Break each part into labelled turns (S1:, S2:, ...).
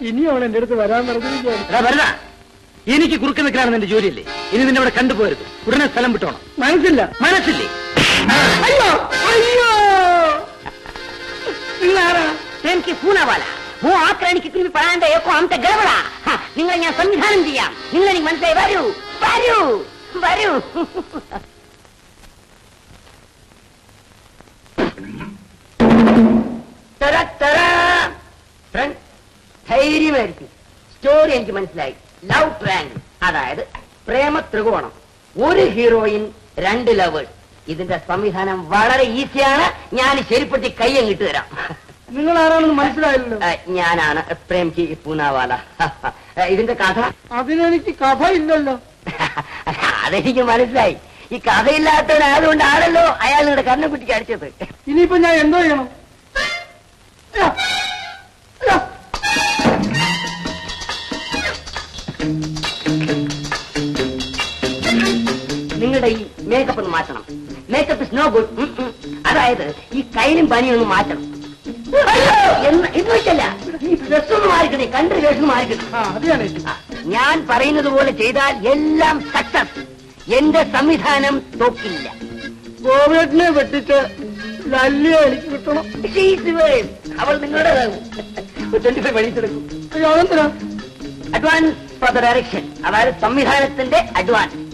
S1: ഇനിയും അവൾ എന്റെ അടുത്ത് വരാൻ പറഞ്ഞിരിക്കുകയാണ്
S2: എനിക്ക് കുറുക്ക് നിൽക്കലാണ് നിന്റെ ജോലിയല്ലേ? ഇനി നിന്നെ ഇവിടെ കണ്ടുപോരുത് ഉടനെ സ്ഥലം വിട്ടോണം.
S1: മനസ്സില്ല.
S2: മനസ്സില്ലേ?
S1: അയ്യോ അയ്യോ.
S3: എനിക്ക് പൂനവാല. മോ ആക്രമിക്ക് തിരിഞ്ഞ് പറയാണ്ട് ഏക്കോ അമത്തെ ഗർവള നിങ്ങളെ ഞാൻ സംവിധാനം ചെയ്യാം. നിങ്ങൾ എനിക്ക് മനസ്സിലായി. വരൂ വരൂ വരൂ. തര, തര. ഫ്രണ്ട്, ധൈര്യമായിരിക്കും. സ്റ്റോറി എനിക്ക് മനസ്സിലായി. ലവ് ട്രാങ്കിൾ അതായത് പ്രേമ ത്രികോണം ഒരു ഹീറോയിൻ രണ്ട് ലവേഴ്സ് ഇതിന്റെ സംവിധാനം വളരെ ഈസിയാണ് ഞാൻ ശരിപ്പെടുത്തി കയ്യങ്ങിട്ട് തരാം.
S1: നിങ്ങൾ ആരാണെന്ന് മനസ്സിലായല്ലോ
S3: ഞാനാണ് ഞാനാണ് പ്രേംജി പൂനാവാല. ഇതിന്റെ കഥ?
S1: അതിനെനിക്ക് കഥ ഇല്ലല്ലോ
S3: അതെനിക്ക് മനസ്സിലായി. ഈ കഥയില്ലാത്തവനായതുകൊണ്ടാണല്ലോ അയാൾ നിങ്ങളുടെ കണ്ണുകുട്ടിക്ക് അടിച്ചത്.
S1: ഇനിയിപ്പോ ഞാൻ എന്തോ ചെയ്യണം?
S3: മാറ്റണം. മേക്കപ്പ് ഇസ് നോ ഗുഡ് അതായത് ഈ കയ്യിലും പനിയൊന്ന് മാറ്റണം. അയ്യോ, എന്ന് എന്ന് വെച്ചല്ല. ഈ ഡ്രസ് ഒന്ന് മാറിക്കണേ കണ്ട ഡ്രസ് മാറിക്കണേ
S1: ആ അത് ഞാൻ.
S3: പറയുന്നത് പോലെ ചെയ്താൽ എല്ലാം സക്സസ്. എന്റെ സംവിധാനം തോക്കില്ല.
S1: കോവിഡിനെ വെട്ടിച്ച് എനിക്ക് കിട്ടണം.
S3: അവൾ നിങ്ങളുടേതാകും. ട്വന്റി ഫൈവ് മണിക്കൂർ അഡ്വാൻസ് ഫോർ ദ ഡയറക്ഷൻ അതായത് സംവിധാനത്തിന്റെ അഡ്വാൻസ്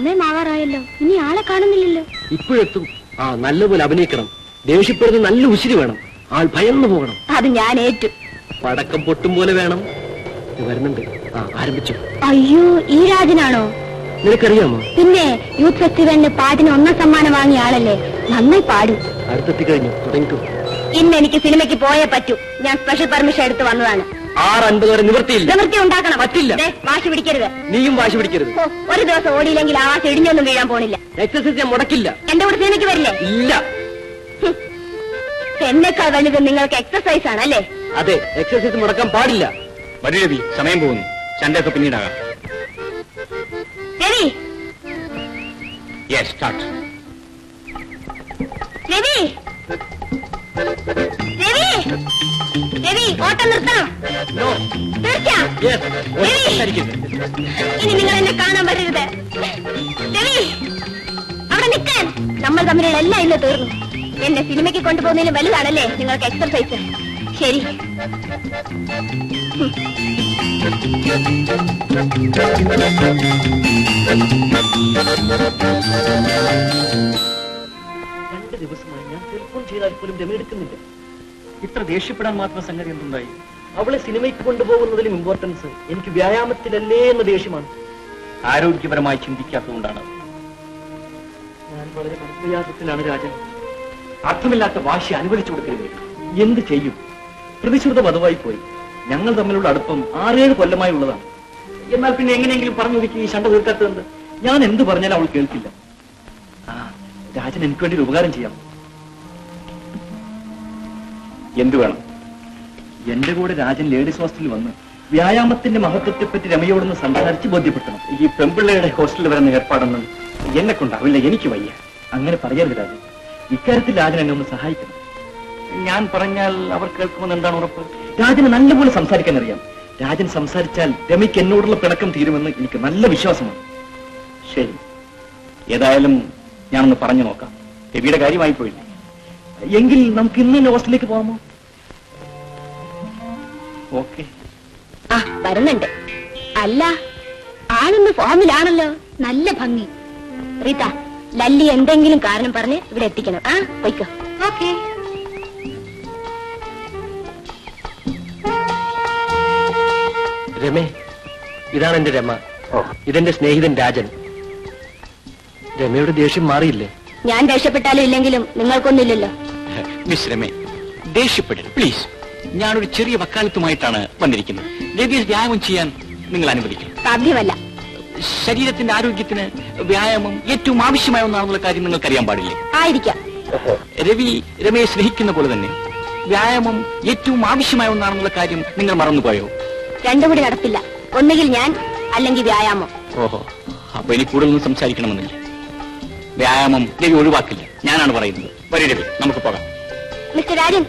S4: സമയമാവാറായല്ലോ ഇനി ആളെ കാണുന്നില്ലല്ലോ.
S2: ഇപ്പോഴെത്തും. ആ നല്ലപോലെ അഭിനയിക്കണം. ദേഷ്യപ്പെടുന്ന നല്ല ഉശിരി വേണം. ആൾ ഭയന്നു പോകണം.
S4: അത് ഞാൻ ഏറ്റു.
S2: പടക്കം പൊട്ടും പോലെ വേണം. വരുന്നുണ്ട്. ആ ആരംഭിച്ചു.
S4: അയ്യോ ഈ രാജനാണോ?
S2: നിനക്കറിയാമോ?
S4: പിന്നെ യൂത്ത് ഫെസ്റ്റിവലിന് പാട്ടിന് ഒന്നാം സമ്മാനം വാങ്ങിയ ആളല്ലേ? നന്നായി പാടും.
S2: അടുത്തെത്തി കഴിഞ്ഞു. തുടങ്ങിക്കോ.
S4: ഇന്ന് എനിക്ക് സിനിമയ്ക്ക് പോയേ പറ്റൂ. ഞാൻ സ്പെഷ്യൽ പെർമിഷൻ എടുത്ത് വന്നതാണ്.
S2: ആറ് അൻപത് വരെ നിവൃത്തിയില്ല
S4: നിവൃത്തി ഉണ്ടാക്കണം
S2: പറ്റില്ല.
S4: ദേ, വാശി പിടിക്കരുത്.
S2: നീയും വാശി പിടിക്കരുത്.
S4: ഓ, ഒരു ദിവസം ഓടിയില്ലെങ്കിൽ ആ വാശി ഇടിഞ്ഞൊന്നും വീഴാൻ പോണില്ല.
S2: എക്സസൈസ് ഞാൻ മുടക്കില്ല.
S4: എന്റെ കൂടെ സിനിമയ്ക്ക് വരില്ലേ?
S2: ഇല്ല.
S4: എന്നെക്കാൾ വലുത് നിങ്ങൾക്ക് എക്സസൈസ് ആണ് അല്ലേ
S2: അതെ എക്സസൈസ് മുടക്കാൻ പാടില്ല.
S5: വരൂ രവി സമയം പോകുന്നു. ചണ്ടയൊക്കെ പിന്നീടാകാം.
S4: Ravi!
S5: Yes start
S4: Ravi! Ravi! Ravi ഓട്ടം നിർത്തണം. തീർച്ച
S2: Yes.
S4: ഇനി നിങ്ങൾ എന്നെ കാണാൻ വരരുത്. രവി അവിടെ നിൽക്കാൻ. നമ്മൾ തമ്മിലുള്ള എല്ലാം ഇന്ന് തീർന്നു. എന്നെ സിനിമയ്ക്ക് കൊണ്ടുപോകുന്നതിന് വലുതാണല്ലേ നിങ്ങൾക്ക് എക്സർസൈസ് ശരി.
S2: രണ്ട് ദിവസമായി ഞാൻ ടെലിഫോൺ ചെയ്താൽ പോലും രമ എടുക്കുന്നില്ല. ഇത്ര ദേഷ്യപ്പെടാൻ മാത്രം സംഗതി എന്തുണ്ടായി? അവളെ സിനിമയ്ക്ക് കൊണ്ടുപോകുന്നതിലും ഇമ്പോർട്ടൻസ് എനിക്ക് വ്യായാമത്തിലല്ലേ എന്ന ദേഷ്യമാണ്.
S5: ആരോഗ്യപരമായി ചിന്തിക്കാത്തതുകൊണ്ടാണ്.
S2: ഞാൻ വളരെ മനപ്രയാസത്തിലാണ് രാജൻ.
S5: അർത്ഥമില്ലാത്ത വാശി അനുവദിച്ചു കൊടുക്കരുത്. എന്ത് ചെയ്യും? പ്രതിശ്രുത വധവായി പോയി. ഞങ്ങൾ തമ്മിലുള്ള അടുപ്പം ആറേഴ് കൊല്ലമായി ഉള്ളതാണ്. എന്നാൽ പിന്നെ എങ്ങനെയെങ്കിലും പറഞ്ഞു പറഞ്ഞൊതുക്കി ഈ ശണ്ട തീർക്കാത്തതെന്ത്? ഞാൻ എന്ത് പറഞ്ഞാലും അവൾ കേൾക്കില്ല. ആ രാജൻ എനിക്ക് വേണ്ടി ഒരു ഉപകാരം ചെയ്യാം. എന്തു വേണം? എന്റെ കൂടെ രാജൻ ലേഡീസ് ഹോസ്റ്റലിൽ വന്ന് വ്യായാമത്തിന്റെ മഹത്വത്തെ പറ്റി രമയോടൊന്ന് സംസാരിച്ച് ബോധ്യപ്പെടുത്തണം. ഈ പെമ്പിള്ളയുടെ ഹോസ്റ്റലിൽ വരുന്ന ഏർപ്പാടൊന്നും എന്നെ കൊണ്ടാവില്ല എനിക്ക് വയ്യ. അങ്ങനെ പറയരുത് രാജൻ. ഇക്കാര്യത്തിൽ രാജൻ എന്നെ ഒന്ന് സഹായിക്കണം. ഞാൻ പറഞ്ഞാൽ അവർ കേൾക്കുമെന്ന് എന്താണ് ഉറപ്പ്? രാജന് നല്ലപോലെ സംസാരിക്കാൻ അറിയാം. രാജൻ സംസാരിച്ചാൽ രമയ്ക്ക് എന്നോടുള്ള പിണക്കം തീരുമെന്ന് എനിക്ക് നല്ല വിശ്വാസമാണ്. ശരി. ഏതായാലും ഞാനൊന്ന് പറഞ്ഞു നോക്കാം. രവിയുടെ കാര്യമായി പോയില്ലേ എങ്കിൽ നമുക്ക് ഇന്ന് തന്നെ ഹോസ്റ്റലിലേക്ക് പോകാമോ? ഓക്കെ.
S4: ആ വരുന്നുണ്ട്. അല്ല ആളിന്ന് ഫോമിലാണല്ലോ. നല്ല ഭംഗി. റീത്ത ലല്ലി എന്തെങ്കിലും കാരണം പറഞ്ഞ് ഇവിടെ എത്തിക്കണം. ആ പൊയ്ക്കോ. ഓക്കേ.
S2: രമേ ഇതാണ് എന്റെ രമ. ഇതെന്റെ സ്നേഹിതൻ രാജൻ. രമയുടെ ദേഷ്യം മാറിയില്ലേ?
S4: ഞാൻ രക്ഷപ്പെട്ടാലും ഇല്ലെങ്കിലും നിങ്ങൾക്കൊന്നുമില്ലല്ലോ.
S5: മിസ് രമേ ദേഷ്യപ്പെടരുത്. പ്ലീസ് ഞാനൊരു ചെറിയ വക്കാലത്തുമായിട്ടാണ് വന്നിരിക്കുന്നത്. ലേഡീസ് വ്യായാമം ചെയ്യാൻ നിങ്ങൾ അനുവദിക്കും
S4: സാധ്യമല്ല.
S5: ശരീരത്തിന്റെ ആരോഗ്യത്തിന് വ്യായാമം ഏറ്റവും ആവശ്യമായ ഒന്നാണെന്നുള്ള കാര്യം നിങ്ങൾക്ക് അറിയാൻ പാടില്ലേ?
S4: ആയിരിക്കാം.
S5: രവി രമയെ സ്നേഹിക്കുന്ന പോലെ തന്നെ വ്യായാമം ഏറ്റവും ആവശ്യമായ ഒന്നാണെന്നുള്ള കാര്യം നിങ്ങൾ മറന്നുപോയോ?
S4: രണ്ടും കൂടി നടപ്പില്ല. ഒന്നുകിൽ ഞാൻ അല്ലെങ്കിൽ വ്യായാമം.
S5: ഓഹോ അപ്പൊ ഇനി കൂടുതലൊന്നും സംസാരിക്കണമെന്നില്ല. വ്യായാമം രവി ഒഴിവാക്കില്ല. ഞാനാണ് പറയുന്നത്. വരൂ രവി നമുക്ക് പോകാം.
S4: മിസ്റ്റർ ആര്യൻ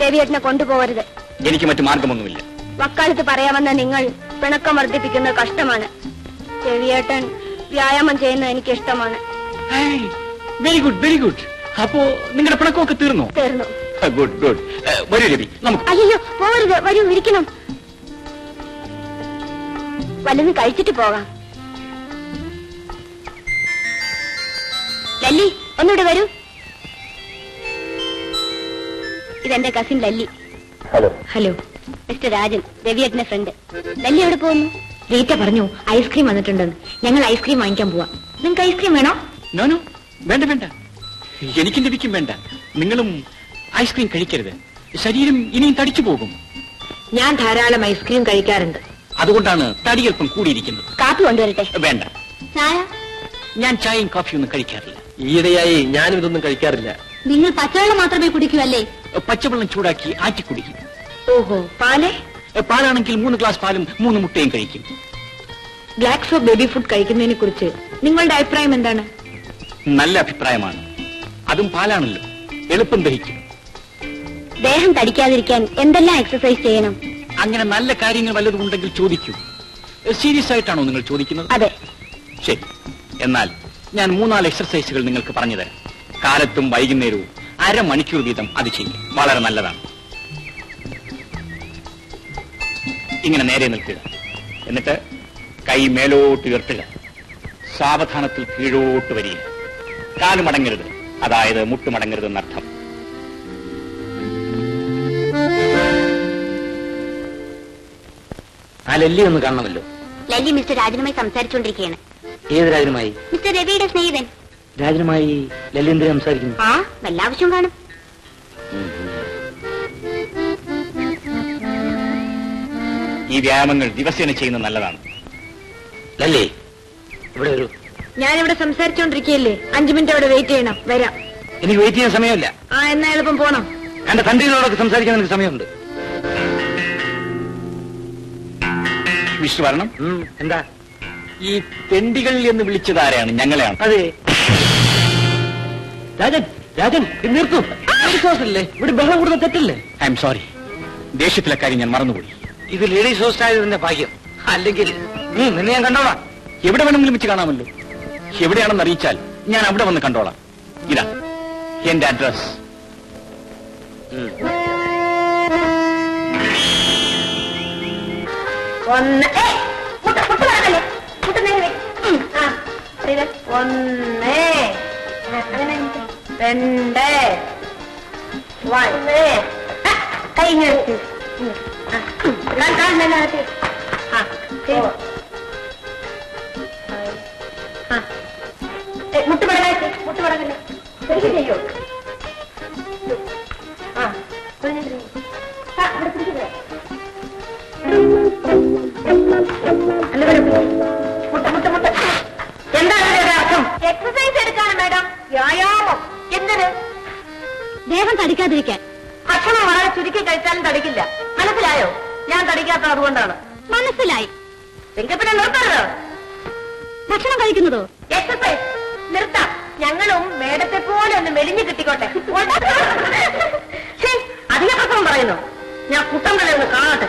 S4: ദേവിയേട്ടനെ കൊണ്ടുപോകരുത്.
S5: എനിക്ക് മറ്റു മാർഗമൊന്നുമില്ല.
S4: വക്കാലത്ത് പറയാമെന്ന നിങ്ങൾ പിണക്കം വർദ്ധിപ്പിക്കുന്നത് കഷ്ടമാണ്. ദേവിയേട്ടൻ വ്യായാമം ചെയ്യുന്നത് എനിക്ക് ഇഷ്ടമാണ്
S5: വെരി ഗുഡ് വെരി ഗുഡ് അപ്പോ നിങ്ങളുടെ പിണക്കമൊക്കെ തീർന്നു?
S4: തീർന്നു.
S5: ഗുഡ് ഗുഡ് വരൂ രവി നമുക്ക്
S4: അയ്യോ പോകരുത് വരൂ ഇരിക്കണം. വല്ലതും കഴിച്ചിട്ട് പോകാം. ലല്ലി ഒന്നുകൂടെ വരൂ. ഇതെന്റെ cousin Lalli.
S2: Hello
S4: hello mister Rajan രവിയേട്ടന്റെ friend Lalli എവിടെ പോകുന്നു? റീറ്റ പറഞ്ഞു ഐസ്ക്രീം വന്നിട്ടുണ്ടെന്ന് ഞങ്ങൾ ഐസ്ക്രീം വാങ്ങിക്കാൻ പോവാ. നിങ്ങൾക്ക് ഐസ്ക്രീം വേണോ?
S5: നോ നോ വേണ്ട വേണ്ട. എനിക്കും ലഭിക്കും വേണ്ട. നിങ്ങളും ഐസ്ക്രീം കഴിക്കരുത്. ശരീരം ഇനിയും തടിച്ചു പോകും.
S4: ഞാൻ ധാരാളം ഐസ്ക്രീം കഴിക്കാറുണ്ട്.
S5: അതുകൊണ്ടാണ് തടി അല്പം കൂടിയിരിക്കുന്നത്.
S4: കാപ്പി കൊണ്ടുവരട്ടെ?
S5: വേണ്ട.
S4: ചായ?
S5: ഞാൻ ചായയും കാഫിയും ഒന്നും കഴിക്കാറില്ല.
S2: ഈയിടെയായി ഞാനും ഇതൊന്നും കഴിക്കാറില്ല.
S4: നിങ്ങൾ പച്ചവെള്ളം മാത്രമേ കുടിക്കൂ അല്ലേ?
S5: പച്ചവെള്ളം ചൂടാക്കി ആറ്റി കുടിക്കും.
S4: ഓഹോ പാൽ?
S5: പാലാണെങ്കിൽ മൂന്ന് ഗ്ലാസ് പാലും മൂന്ന് മുട്ടയും കഴിക്കും.
S4: ബ്ലാക്ക് ഓഫ് ബേബി ഫുഡ് കഴിക്കുന്നതിനെ കുറിച്ച് നിങ്ങളുടെ അഭിപ്രായം എന്താണ്?
S5: നല്ല അഭിപ്രായമാണ്. അതും പാലാണല്ലോ. എളുപ്പം ദഹിക്കും.
S4: ദേഹം തടിക്കാതിരിക്കാൻ എന്തെല്ലാം എക്സസൈസ് ചെയ്യണം?
S5: അങ്ങനെ നല്ല കാര്യങ്ങൾ വല്ലതും ഉണ്ടെങ്കിൽ ചോദിക്കൂ. സീരിയസ് ആയിട്ടാണോ നിങ്ങൾ ചോദിക്കുന്നത്?
S4: അതെ.
S5: ശരി. എന്നാൽ ഞാൻ മൂന്നാൽ എക്സസൈസുകൾ നിങ്ങൾക്ക് പറഞ്ഞു തരാം കാലത്തും വൈകുന്നേരവും അരമണിക്കൂർ വീതം അത് ചെയ്യും. വളരെ നല്ലതാണ്. ഇങ്ങനെ നേരെ നിൽക്കുക എന്നിട്ട് കൈ മേലോട്ട് ഉയർത്തുക. സാവധാനത്തിൽ കീഴോട്ട് വരിക. കാൽ മടങ്ങരുത്. അതായത് മുട്ട് മടങ്ങരുത് എന്നർത്ഥം
S2: ആ ലല്ലി ഒന്ന് കാണണമല്ലോ.
S4: ലല്ലി മിസ്റ്റർ രാജനുമായി സംസാരിച്ചുകൊണ്ടിരിക്കുകയാണ്.
S2: ഏത് രാജനുമായി?
S4: മിസ്റ്റർ രവിയുടെ സ്നേഹിതൻ.
S2: രാജനുമായി ലല്ലിന്ദ്ര സംസാരിക്കുന്നു.
S4: ആ വല്ല ആവശ്യം കാണും.
S5: ഈ വ്യായാമങ്ങൾ ദിവസേന ചെയ്യുന്നത് നല്ലതാണ്.
S2: ലല്ലേ ഇവിടെ വരൂ.
S4: ഞാനിവിടെ സംസാരിച്ചോണ്ടിരിക്കുകയല്ലേ അഞ്ചു മിനിറ്റ് അവിടെ വെയിറ്റ് ചെയ്യണം. വരാം.
S2: എനിക്ക് വെയിറ്റ് ചെയ്യാൻ സമയമില്ല.
S4: ആ എന്നാ എളുപ്പം പോണം.
S2: എന്റെ തന്ത്രികളോടൊക്കെ സംസാരിക്കാൻ എനിക്ക് സമയമുണ്ട്.
S5: വിഷ്ണു വരണം.
S2: എന്താ?
S5: ഈ തെണ്ടികൾ എന്ന് വിളിച്ചത് ആരെയാണ്? ഞങ്ങളെയാണ്.
S2: അതെ. രാജൻ രാജൻ ഇത് നിർത്തൂ. ഇവിടെ ബഹളം കൂടുന്ന തെറ്റല്ലേ?
S5: I am sorry. ദേഷ്യത്തിലെ കാര്യം ഞാൻ മറന്നുപോയി.
S2: ഇത് ലേഡീസ് ഹോസ്റ്റ് ആയതിന്റെ ഭാഗ്യം. അല്ലെങ്കിൽ നീ നിന്നെ ഞാൻ കണ്ടോളാം.
S5: എവിടെ വേണമെങ്കിലും വെച്ച് കാണാമല്ലോ. എവിടെയാണെന്ന് അറിയിച്ചാൽ ഞാൻ അവിടെ വന്ന് കണ്ടോളാം. ഇതാ എന്റെ അഡ്രസ്
S4: ഒന്ന് ആ. ഒന്ന് മുട്ട് കഴിഞ്ഞു മുട്ട് മടങ്ങല്ലേ ശരിക്കും ചെയ്യോ തടിക്കാതിരിക്കാൻ ഭക്ഷണം വളരെ ചുരുക്കി കഴിച്ചാലും തടിക്കില്ല. മനസ്സിലായോ? ഞാൻ തടിക്കാത്തത് അതുകൊണ്ടാണ്. മനസ്സിലായി. പിന്നെ നിർത്തരുത്. ഭക്ഷണം കഴിക്കുന്നതോ? എക്സസൈസ് നിർത്താം. ഞങ്ങളും മേടത്തെ പോലെ ഒന്ന് മെലിഞ്ഞു കിട്ടിക്കോട്ടെ. അധിക പ്രസവം പറയുന്നു. ഞാൻ കുട്ടം കളി ഒന്ന് കാണട്ടെ.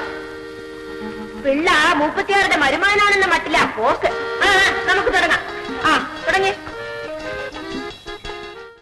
S4: പിള്ള മുപ്പത്തിയാറിന്റെ മരുമാനാണെന്ന മട്ടില്ല പോക്ക്. നമുക്ക് തുടങ്ങാം. ആ തുടങ്ങി.